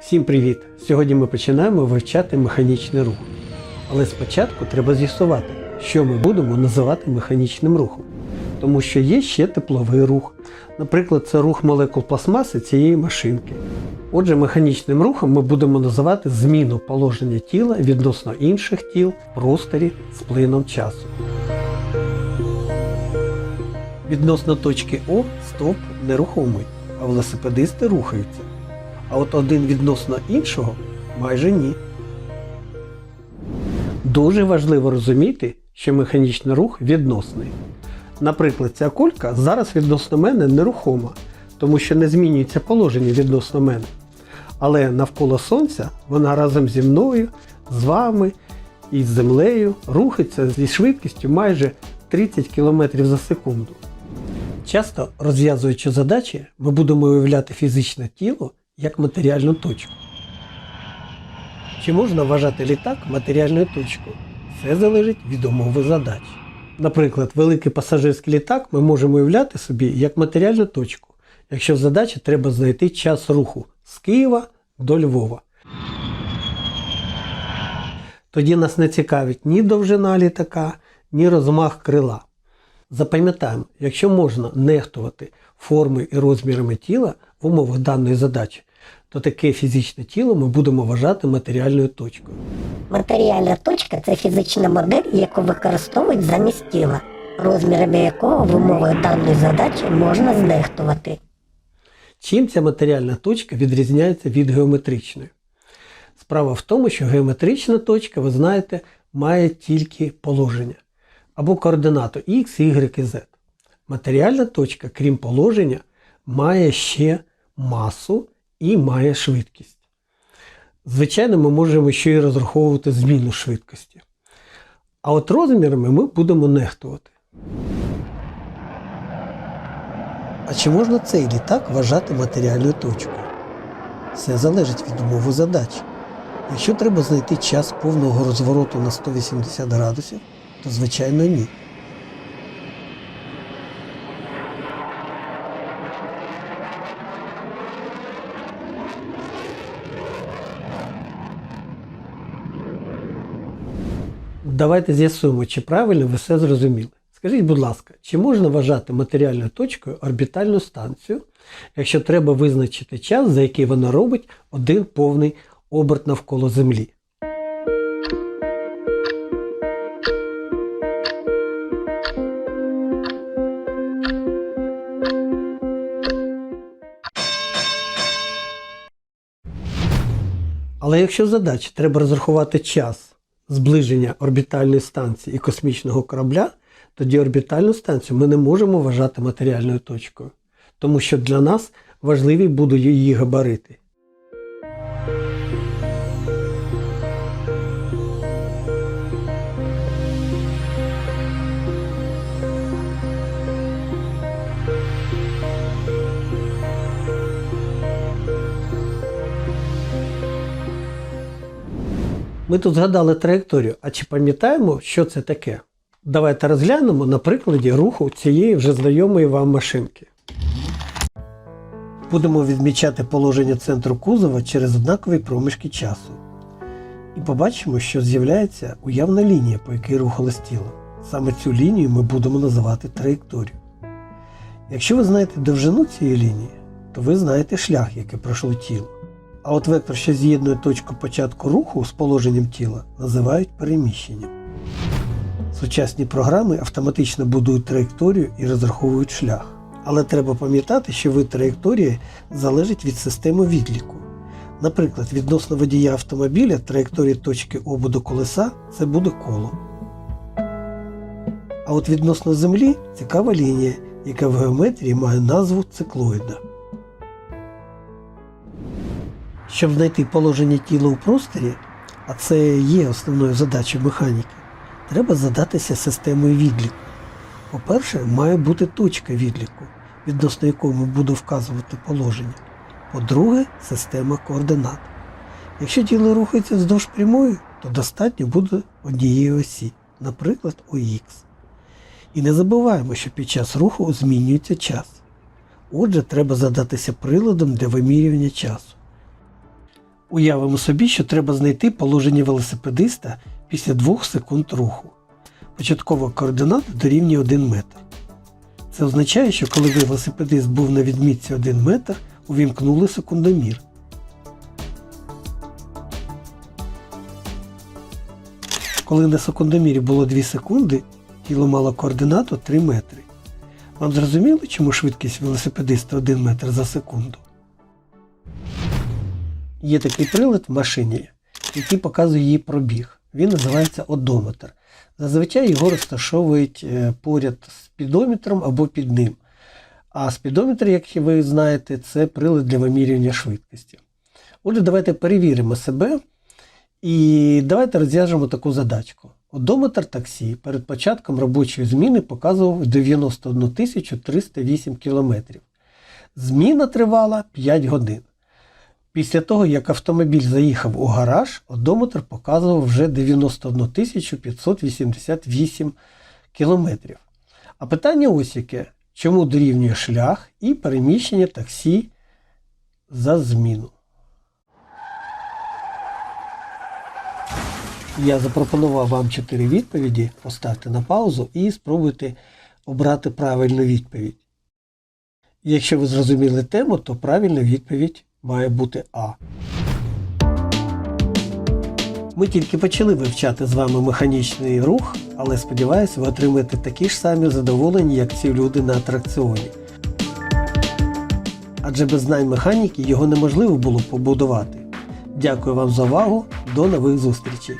Всім привіт! Сьогодні ми починаємо вивчати механічний рух. Але спочатку треба з'ясувати, що ми будемо називати механічним рухом. Тому що є ще тепловий рух. Наприклад, це рух молекул пластмаси цієї машинки. Отже, механічним рухом ми будемо називати зміну положення тіла відносно інших тіл в просторі з плином часу. Відносно точки О стовп нерухомий, а велосипедисти рухаються. А от один відносно іншого майже ні. Дуже важливо розуміти, що механічний рух відносний. Наприклад, ця кулька зараз відносно мене нерухома, тому що не змінюється положення відносно мене. Але навколо Сонця вона разом зі мною, з вами і з землею рухається зі швидкістю майже 30 км за секунду. Часто розв'язуючи задачі, ми будемо уявляти фізичне тіло як матеріальну точку. Чи можна вважати літак матеріальною точкою? Це залежить від умови задач. Наприклад, великий пасажирський літак ми можемо уявляти собі як матеріальну точку, якщо в задачі треба знайти час руху з Києва до Львова. Тоді нас не цікавить ні довжина літака, ні розмах крила. Запам'ятаємо, якщо можна нехтувати формою і розмірами тіла в умовах даної задачі, то таке фізичне тіло ми будемо вважати матеріальною точкою. Матеріальна точка це фізична модель, яку використовують замість тіла, розмірами якого в умовах даної задачі можна знехтувати. Чим ця матеріальна точка відрізняється від геометричної? Справа в тому, що геометрична точка, ви знаєте, має тільки положення або координату x, y і z. Матеріальна точка, крім положення, має ще масу і має швидкість. Звичайно, ми можемо ще й розраховувати зміну швидкості. А от розмірами ми будемо нехтувати. А чи можна цей літак вважати матеріальною точкою? Все залежить від умови задачі. Якщо треба знайти час повного розвороту на 180 градусів, то звичайно ні. Давайте з'ясуємо, чи правильно ви все зрозуміли. Скажіть, будь ласка, чи можна вважати матеріальною точкою орбітальну станцію, якщо треба визначити час, за який вона робить один повний оберт навколо Землі? Але якщо задачі треба розрахувати час зближення орбітальної станції і космічного корабля, тоді орбітальну станцію ми не можемо вважати матеріальною точкою, тому що для нас важливі будуть її габарити. Ми тут згадали траєкторію, а чи пам'ятаємо, що це таке? Давайте розглянемо на прикладі руху цієї вже знайомої вам машинки. Будемо відмічати положення центру кузова через однакові проміжки часу. І побачимо, що з'являється уявна лінія, по якій рухалось тіло. Саме цю лінію ми будемо називати траєкторією. Якщо ви знаєте довжину цієї лінії, то ви знаєте шлях, який пройшло тіло. А от вектор, що з'єднує точку початку руху з положенням тіла, називають переміщенням. Сучасні програми автоматично будують траєкторію і розраховують шлях. Але треба пам'ятати, що вид траєкторії залежить від системи відліку. Наприклад, відносно водія автомобіля траєкторія точки обуду колеса це буде коло. А от відносно Землі цікава лінія, яка в геометрії має назву циклоїда. Щоб знайти положення тіла у просторі, а це є основною задачею механіки, треба задатися системою відліку. По-перше, має бути точка відліку, відносно якої ми буде вказувати положення. По-друге, система координат. Якщо тіло рухається вздовж прямої, то достатньо буде однієї осі, наприклад, ОХ. І не забуваємо, що під час руху змінюється час. Отже, треба задатися приладом для вимірювання часу. Уявимо собі, що треба знайти положення велосипедиста після 2 секунд руху. Початкова координата дорівнює 1 метр. Це означає, що коли велосипедист був на відмітці 1 метр, увімкнули секундомір. Коли на секундомірі було 2 секунди, тіло мало координату 3 метри. Вам зрозуміло, чому швидкість велосипедиста 1 метр за секунду? Є такий прилад в машині, який показує її пробіг. Він називається одометр. Зазвичай його розташовують е, поряд з спідометром або під ним. А спідометр, як ви знаєте, це прилад для вимірювання швидкості. Отже, давайте перевіримо себе і давайте розв'яжемо таку задачку. Одометр таксі перед початком робочої зміни показував 91 308 км. Зміна тривала 5 годин. Після того, як автомобіль заїхав у гараж, одометр показував вже 91 588 кілометрів. А питання ось яке. Чому дорівнює шлях і переміщення таксі за зміну? Я запропонував вам 4 відповіді. Поставте на паузу і спробуйте обрати правильну відповідь. Якщо ви зрозуміли тему, то правильна відповідь має бути А. Ми тільки почали вивчати з вами механічний рух, але сподіваюся, ви отримаєте такі ж самі задоволення, як ці люди на атракціоні. Адже без знань механіки його неможливо було побудувати. Дякую вам за увагу, до нових зустрічей!